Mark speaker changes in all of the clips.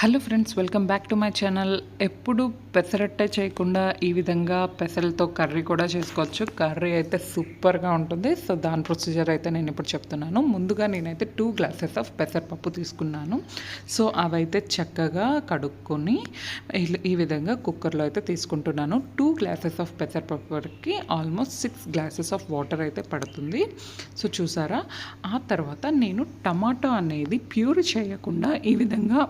Speaker 1: Hello friends welcome back to my channel ఎప్పుడు పెసరట్టే చేయకుండా ఈ విధంగా పెసరలతో కర్రీ కూడా చేసుకోవచ్చు. కర్రీ అయితే సూపర్గా ఉంటుంది. సో దాని ప్రొసీజర్ అయితే నేను ఇప్పుడు చెప్తున్నాను. ముందుగా నేనైతే టూ గ్లాసెస్ ఆఫ్ పెసరపప్పు తీసుకున్నాను. సో అవైతే చక్కగా కడుక్కొని ఈ విధంగా కుక్కర్లో అయితే తీసుకుంటున్నాను. Two glasses of పెసరపప్పుకి almost six glasses of water అయితే పడుతుంది. సో చూసారా? ఆ తర్వాత నేను టమాటో అనేది ప్యూర్ చేయకుండా ఈ విధంగా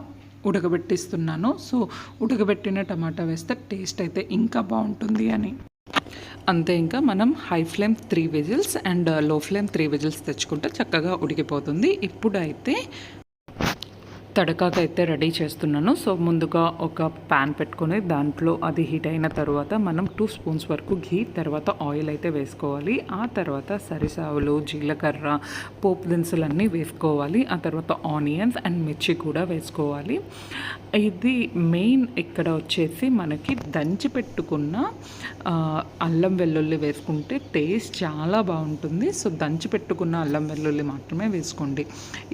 Speaker 1: ఉడకబెట్టిస్తున్నాను. సో ఉడకబెట్టిన టమాటా వేస్తే టేస్ట్ అయితే ఇంకా బాగుంటుంది అని. అంతే ఇంకా మనం high flame three whistles and low flame three whistles తెచ్చుకుంటే చక్కగా ఉడికిపోతుంది. ఇప్పుడైతే తడకాకైతే రెడీ చేస్తున్నాను. సో ముందుగా ఒక ప్యాన్ పెట్టుకొని దాంట్లో అది హీట్ అయిన తర్వాత మనం టూ స్పూన్స్ వరకు ఘీ తర్వాత ఆయిల్ అయితే వేసుకోవాలి. ఆ తర్వాత సరిసావులు జీలకర్ర పోపు దినుసులన్నీ వేసుకోవాలి. ఆ తర్వాత ఆనియన్స్ అండ్ మిర్చి కూడా వేసుకోవాలి. ఇది మెయిన్ ఇక్కడ వచ్చేసి మనకి దంచి పెట్టుకున్న అల్లం వెల్లుల్లి వేసుకుంటే టేస్ట్ చాలా బాగుంటుంది. సో దంచి పెట్టుకున్న అల్లం వెల్లుల్లి మాత్రమే వేసుకోండి.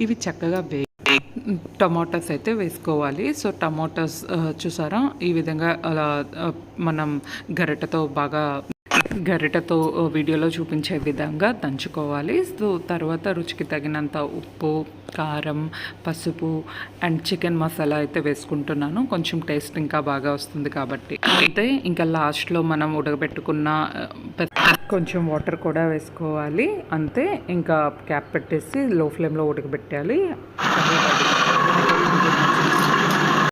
Speaker 1: ఇవి చక్కగా వే టమాటాస్ అయితే వేసుకోవాలి. సో టమాటాస్ చూసారా? ఈ విధంగా అలా మనం గరిటతో బాగా గరిటతో వీడియోలో చూపించే విధంగా దంచుకోవాలి. సో తర్వాత రుచికి తగినంత ఉప్పు కారం పసుపు అండ్ చికెన్ మసాలా అయితే వేసుకుంటున్నాను. కొంచెం టేస్ట్ ఇంకా బాగా వస్తుంది కాబట్టి. అయితే ఇంకా లాస్ట్లో మనం ఉడకబెట్టుకున్న కొంచెం వాటర్ కూడా వేసుకోవాలి. అంతే ఇంకా క్యాప్ పెట్టేసి లో ఫ్లేమ్లో ఉడకబెట్టాలి